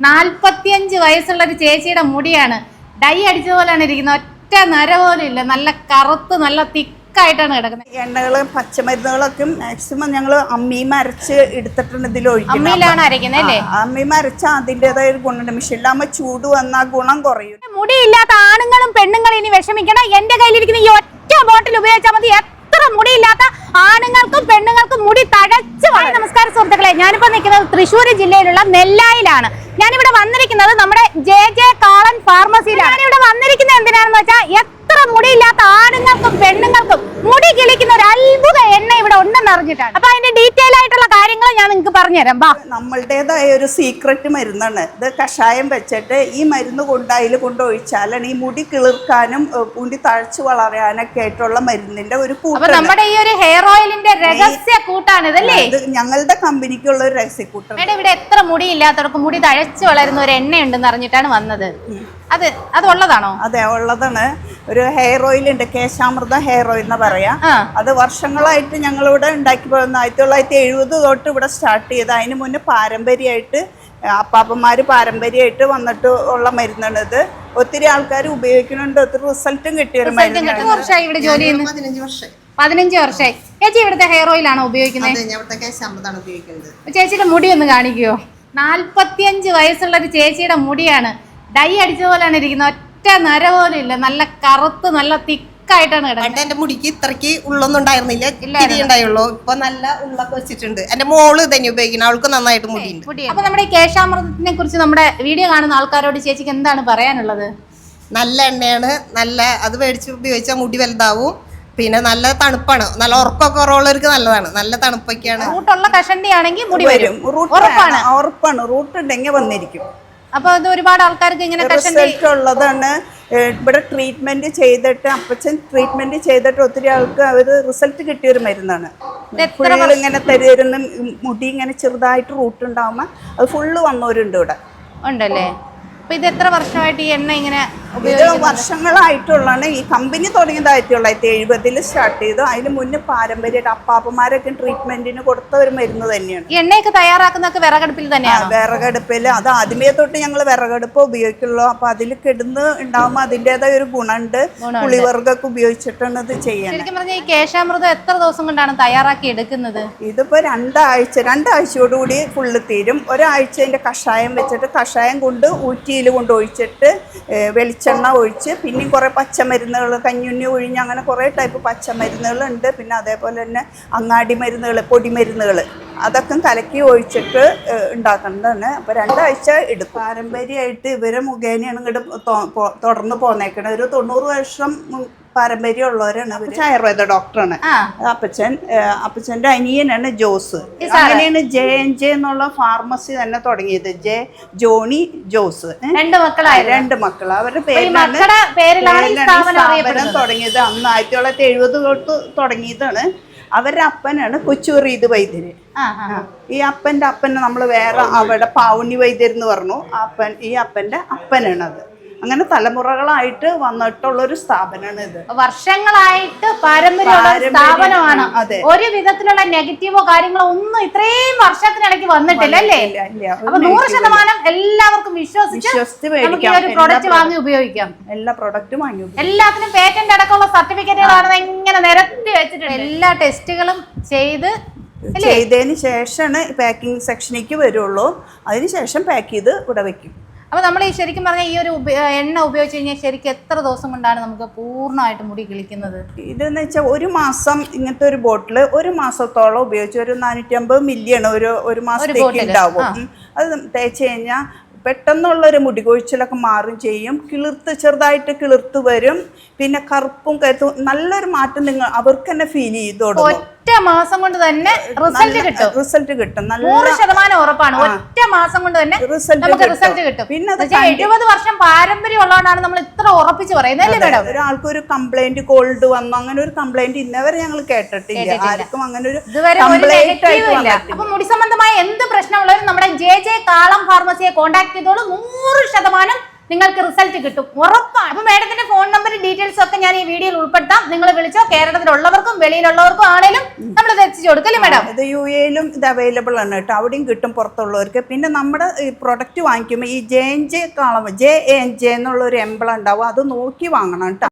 നാൽപ്പത്തിയഞ്ച് വയസ്സുള്ള ഒരു ചേച്ചിയുടെ മുടിയാണ്. ഡൈ അടിച്ച പോലെയാണ് ഇരിക്കുന്നത്. ഒറ്റ നര പോലും ഇല്ല. നല്ല കറുത്ത് നല്ല തിക്കായിട്ടാണ് കിടക്കുന്നത്. എണ്ണകളും പച്ചമരുന്നുകളൊക്കെ മാക്സിമം ഞങ്ങൾ അമ്മിയും അരച്ച് എടുത്തിട്ടുണ്ട് ഇതിൽ അമ്മിയിലാണ് അരയ്ക്കുന്നത് അല്ലേ? അമ്മിയും അരച്ച അതിന്റെതായ ഒരു ഗുണമുണ്ട്. മിഷനിലാകുമ്പോൾ ചൂട് വന്നാൽ ഗുണം കുറയും. മുടിയില്ലാത്ത ആണുങ്ങളും പെണ്ണുങ്ങളും ഇനി വിഷമിക്കണം എന്റെ കയ്യിലിരിക്കുന്ന ഈ ഒറ്റ ബോട്ടിൽ ഉപയോഗിച്ചാൽ മതി എത്ര മുടിയില്ലാത്ത ആണുങ്ങൾക്കും പെണ്ണുങ്ങൾക്കും മുടി തഴച്ച് വളരും. നമസ്കാരം സുഹൃത്തുക്കളെ ഞാനിപ്പോ നിൽക്കുന്നത് തൃശ്ശൂർ ജില്ലയിലുള്ള നെല്ലായിലാണ്. ഞാനിവിടെ വന്നിരിക്കുന്നത് നമ്മുടെ ജെ ജെ കാളൻ ഫാർമസിയിലാണ്. ഇവിടെ വന്നിരിക്കുന്നത് എന്തിനാണെന്ന് വെച്ചാൽ എത്ര മുടിയില്ലാത്ത ആണുങ്ങൾക്കും പെണ്ണുങ്ങൾക്കും മുടി കിളിക്കുന്ന ഒരു അത്ഭുത എണ്ണ ഇവിടെ ഉണ്ടെന്ന് അറിഞ്ഞിട്ടാണ്. അപ്പൊ അതിന്റെ ഡീറ്റെയിൽ ആയിട്ടുള്ള കാര്യങ്ങൾ ഞാൻ നിങ്ങൾക്ക് പറഞ്ഞുതരാം. ബാ നമ്മളുടേതായ ഒരു സീക്രട്ട് മരുന്നാണ്. ഇത് കഷായം വെച്ചിട്ട് ഈ മരുന്ന് കൊണ്ട് അതിൽ കൊണ്ട് ഒഴിച്ചാലാണ് ഈ മുടി കിളിർക്കാനും മുടി തഴച്ചു വളരാനൊക്കെ ആയിട്ടുള്ള മരുന്നിന്റെ ഒരു കൂട്ടാണ്. നമ്മുടെ ഈ ഒരു ഹെയർ ഓയിലിന്റെ രഹസ്യ കൂട്ടാണ് ഇതല്ലേ ഇത് ഞങ്ങളുടെ കമ്പനിക്കുള്ള ഒരു രഹസ്യ കൂട്ടാണ്. ഇവിടെ എത്ര മുടി ഇല്ലാത്തവർക്ക് മുടി തഴച്ചു വളരുന്ന ഒരു എണ്ണ ഉണ്ടെന്ന് അറിഞ്ഞിട്ടാണ് വന്നത്. അത് അത് ഉള്ളതാണോ അതെ ഉള്ളതാണ്. ഒരു ഹെയർ ഓയിൽ ഉണ്ട് കേശാമൃത ഹെയർ ഓയിൽ എന്ന് പറയാം. അത് വർഷങ്ങളായിട്ട് ഞങ്ങളിവിടെ ഉണ്ടാക്കി പോകുന്ന ആയിരത്തി തൊള്ളായിരത്തി എഴുപത് തൊട്ട് ഇവിടെ സ്റ്റാർട്ട് ചെയ്ത്. അതിന് മുന്നേ പാരമ്പര്യമായിട്ട് അപ്പാപ്പന്മാർ പാരമ്പര്യമായിട്ട് വന്നിട്ട് ഉള്ള മരുന്നാണ് ഇത്. ഒത്തിരി ആൾക്കാർ ഉപയോഗിക്കുന്നുണ്ട്. ഒത്തിരി റിസൾട്ടും കിട്ടിയ ഒരു മരുന്നാണ് പതിനഞ്ച് വർഷം പതിനഞ്ച് വർഷമായി ചേച്ചി ഇവിടുത്തെ ഹെയർ ഓയിൽ ആണോ ഉപയോഗിക്കുന്നത് അതെ ഞാൻ ഇവിടുത്തെ കേശാമ്പതാണ് ഉപയോഗിക്കുന്നത്. ചേച്ചിയുടെ മുടി ഒന്ന് കാണിക്കുവോ നാൽപ്പത്തിയഞ്ച് വയസ്സുള്ള ഒരു ചേച്ചിയുടെ മുടിയാണ്. ഡൈ അടിച്ച പോലെയാണ് ഇരിക്കുന്നത്. ഒറ്റ നര പോലും ഇല്ല. നല്ല കറുത്ത് നല്ല തിക്കായിട്ടാണ് കിടക്കുന്നത്. പണ്ട് എന്റെ മുടിക്ക് ഇത്രയ്ക്ക് ഉള്ളൊന്നും ഉണ്ടായിരുന്നില്ല. ഇത്തിരി ഉണ്ടായുള്ളൂ. ഇപ്പൊ നല്ല ഉള്ളൊക്കെ വെച്ചിട്ടുണ്ട്. എന്റെ മോൾ തന്നെ ഉപയോഗിക്കണം അവൾക്ക് നന്നായിട്ട് മുടിയുണ്ട്. മുടി അപ്പൊ നമ്മുടെ ഈ കേശാമൃതത്തിനെ കുറിച്ച് നമ്മുടെ വീഡിയോ കാണുന്ന ആൾക്കാരോട് ചേച്ചിക്ക് എന്താണ് പറയാനുള്ളത്? നല്ല എണ്ണയാണ്. നല്ല അത് മേടിച്ച് ഉപയോഗിച്ചാൽ മുടി വലുതാവും. പിന്നെ നല്ല തണുപ്പാണ്. നല്ല ഉറക്കമൊക്കെ കുറവുള്ളവർക്ക് നല്ലതാണ്. നല്ല തണുപ്പൊക്കെയാണ്. റൂട്ടുള്ള കഷണ്ടി ആണെങ്കിൽ മുടി വരും. ഉറപ്പാണ്. ഉറപ്പാണ്. റൂട്ട് ഉണ്ടെങ്കിൽ വന്നിരിക്കും. അപ്പൊ അത് ഒരുപാട് ആൾക്കാർക്ക് ഇങ്ങനെ റിസൾട്ട് ഉള്ളതാണ്. ഇവിടെ ട്രീറ്റ്മെന്റ് ചെയ്തിട്ട് അപ്പച്ചൻ ട്രീറ്റ്മെന്റ് ചെയ്തിട്ട് ഒത്തിരി ആൾക്ക് അവർ റിസൾട്ട് കിട്ടിയ ഒരു മരുന്നാണ് ഫുള്ള് ഇങ്ങനെ തരുന്ന മുടി ഇങ്ങനെ ചെറുതായിട്ട് റൂട്ട് ഉണ്ടാവുമ്പോൾ അത് ഫുള്ള് വന്നവരുണ്ട് ഇവിടെ. ഉണ്ടല്ലേ? അപ്പൊ ഇത് എത്ര വർഷമായിട്ട് ഈ എണ്ണ ഇങ്ങനെ ഇത് വർഷങ്ങളായിട്ടുള്ളതാണ് ഈ കമ്പനി തുടങ്ങിയത് ആയിരത്തി തൊള്ളായിരത്തി എഴുപതിൽ സ്റ്റാർട്ട് ചെയ്തു. അതിന് മുന്നേ പാരമ്പര്യമായിട്ട് അപ്പാപ്പന്മാരൊക്കെ ട്രീറ്റ്മെന്റിന് കൊടുത്ത ഒരു മരുന്ന് തന്നെയാണ്. ഈ എണ്ണയൊക്കെ തയ്യാറാക്കുന്നൊക്കെ വിറകടുപ്പിൽ തന്നെയാണ്? വിറകടുപ്പിൽ അത് ആദ്യമേ തൊട്ട് ഞങ്ങൾ വിറകടുപ്പ് ഉപയോഗിക്കുള്ളൂ. അപ്പൊ അതിൽ കിടന്ന് ഉണ്ടാവുമ്പോൾ അതിന്റെതായ ഒരു ഗുണമുണ്ട്. പുളിവർഗൊക്കെ ഉപയോഗിച്ചിട്ടാണ് ഇത് ചെയ്യുന്നത് ശരിക്കും പറഞ്ഞാൽ ഈ കേശാമൃതം എത്ര ദിവസം കൊണ്ടാണ് തയ്യാറാക്കി എടുക്കുന്നത്? ഇതിപ്പോ രണ്ടാഴ്ച രണ്ടാഴ്ചയോടുകൂടി ഫുള്ള് തീരും. ഒരാഴ്ച അതിന്റെ കഷായം വെച്ചിട്ട് കഷായം കൊണ്ട് ഊറ്റിയിൽ കൊണ്ട് ഒഴിച്ചിട്ട് ഏ, വെളിച്ചെണ്ണ ഒഴിച്ച് പിന്നെയും കുറേ പച്ചമരുന്നുകൾ കഞ്ഞുണ്ണി ഒഴിഞ്ഞ് അങ്ങനെ കുറേ ടൈപ്പ് പച്ചമരുന്നുകളുണ്ട്. പിന്നെ അതേപോലെ തന്നെ അങ്ങാടി മരുന്നുകൾ പൊടിമരുന്നുകൾ അതൊക്കെ കലക്കി ഒഴിച്ചിട്ട് ഉണ്ടാക്കേണ്ടതാണ്. അപ്പോൾ രണ്ടാഴ്ച എടുക്കും. പാരമ്പര്യമായിട്ട് ഇവരെ മുഖേനയാണ് ഇങ്ങോട്ട് തുടർന്ന് പോന്നേക്കണത്. ഒരു തൊണ്ണൂറ് വർഷം പാരമ്പര്യമുള്ളവരാണ് അപ്പച്ച ആയുർവേദ ഡോക്ടറാണ്. അപ്പച്ചൻ അപ്പച്ചന്റെ അപ്പച്ചന്റെ അനിയനാണ് ജോസ്. അങ്ങനെയാണ് ജെ എൻ ജെ എന്നുള്ള ഫാർമസി തന്നെ തുടങ്ങിയത്. ജെ ജോണി ജോസ്. രണ്ട് മക്കളായി രണ്ട് മക്കൾ അവരുടെ പേരിലാണ് സ്ഥാപനം തുടങ്ങിയത്. അന്ന് ആയിരത്തി തൊള്ളായിരത്തി എഴുപത് തൊട്ട് തുടങ്ങിയതാണ്. അവരുടെ അപ്പനാണ് കൊച്ചൂറീത് വൈദ്യര്. ആ ആ ആ. ഈ അപ്പന്റെ അപ്പനെ നമ്മൾ വേറെ അവിടെ പാവുണ്ണി വൈദ്യർ എന്ന് പറഞ്ഞു. അപ്പൻ ഈ അപ്പന്റെ അപ്പനാണ് അത് അങ്ങനെ തലമുറകളായിട്ട് വന്നിട്ടുള്ള ഒരു സ്ഥാപനമാണ് ഇത് വർഷങ്ങളായിട്ട് പാരമ്പര്യമുള്ള സ്ഥാപനമാണ്. അതെ. ഒരു വിധത്തിലുള്ള നെഗറ്റീവോ കാര്യങ്ങളോ ഒന്നും ഇത്രയും വർഷത്തിനിടയ്ക്ക് വന്നിട്ടില്ല അല്ലേ? ഇല്ല, ഇല്ല. ഒരു അപ്പൊ നൂറ് ശതമാനം എല്ലാവർക്കും വിശ്വസിച്ച് എല്ലാ വാങ്ങി ഉപയോഗിക്കാം. എല്ലാ പ്രോഡക്റ്റും വാങ്ങി ഉപയോഗിക്കാം. എല്ലാത്തിനും പേറ്റന്റ് അടക്കമുള്ള സർട്ടിഫിക്കറ്റുകളാണ് ഇങ്ങനെ നിരത്തി വെച്ചിട്ടുണ്ട്. എല്ലാ ടെസ്റ്റുകളും ചെയ്ത് ചെയ്തതിന് ശേഷമാണ് പാക്കിംഗ് സെക്ഷനിലേക്ക് വരുള്ളൂ. അതിന് ശേഷം പാക്ക് ചെയ്ത് ഇവിടെ വെക്കും. അപ്പൊ നമ്മൾ ഈ ശരിക്കും പറഞ്ഞാൽ ഈ ഒരു എണ്ണ ഉപയോഗിച്ച് കഴിഞ്ഞാൽ ശരിക്കും എത്ര ദിവസം കൊണ്ടാണ് നമുക്ക് പൂർണമായിട്ട് മുടി കിളിക്കുന്നത്? ഇതെന്ന് വെച്ചാൽ ഒരു മാസം ഇങ്ങനത്തെ ഒരു ബോട്ടിൽ ഒരു മാസത്തോളം ഉപയോഗിച്ച് ഒരു നാനൂറ്റമ്പത് മില്യൺ ഒരു ഒരു മാസത്തേക്ക് ഉണ്ടാവും. അത് തേച്ച് കഴിഞ്ഞാൽ പെട്ടെന്നുള്ള ഒരു മുടി കൊഴിച്ചിലൊക്കെ മാറും ചെയ്യും. കിളിർത്ത് ചെറുതായിട്ട് കിളിർത്ത് വരും. പിന്നെ കറുപ്പും കരുത്തും നല്ലൊരു മാറ്റം നിങ്ങൾ അവർക്ക് തന്നെ ഫീൽ ചെയ്ത് തുടങ്ങും. ഒറ്റ മാസം കൊണ്ട് തന്നെ റിസൾട്ട് കിട്ടും. റിസൾട്ട് കിട്ടും. നൂറ് ശതമാനം ഉറപ്പാണ്. ഒറ്റ മാസം കൊണ്ട് തന്നെ നമുക്ക് റിസൾട്ട് കിട്ടും. പിന്നെ എഴുപത് വർഷം പാരമ്പര്യം ഉള്ളതുകൊണ്ടാണ് നമ്മൾ ഇത്ര ഉറപ്പിച്ച് പറയുന്നത് അല്ലേ മേഡം? ഒരാൾക്ക് ഒരു കംപ്ലൈന്റ് കോൾഡ് വന്നു അങ്ങനെ ഒരു കംപ്ലൈന്റ് ഇന്നവരെ ഞങ്ങൾ കേട്ടിട്ടില്ല. ആർക്കും അങ്ങനെ ഒരു അപ്പൊ മുടി സംബന്ധമായ എന്ത് പ്രശ്നമുള്ളവരും നമ്മുടെ ജെ ജെ കാളം ഫാർമസിയെ കോൺടാക്ട് ചെയ്തോളൂ. നൂറ് ശതമാനം നിങ്ങൾക്ക് റിസൾട്ട് കിട്ടും. ഉറപ്പാണ്. അപ്പൊ മേഡത്തിന്റെ ഫോൺ നമ്പർ ഡീറ്റെയിൽസ് ഒക്കെ ഞാൻ ഈ വീഡിയോയിൽ ഉൾപ്പെടുത്താം. നിങ്ങൾ വിളിച്ചോ കേരളത്തിലുള്ളവർക്കും വെളിയിലുള്ളവർക്കും ആണെങ്കിലും നമ്മൾ ഇത് കൊടുക്കല്ലേ മാഡം? ഇത് യു എയിലും ഇത് അവൈലബിൾ ആണ് കേട്ടോ. അവിടെയും കിട്ടും പുറത്തുള്ളവർക്ക്. പിന്നെ നമ്മുടെ ഈ പ്രൊഡക്റ്റ് വാങ്ങിക്കുമ്പോൾ ഈ ജെ എൻ ജെ കാണുമ്പോൾ ജെ എൻ ജെ എന്നുള്ള ഒരു എംബിൾ ഉണ്ടാവും. അത് നോക്കി വാങ്ങണം കേട്ടോ.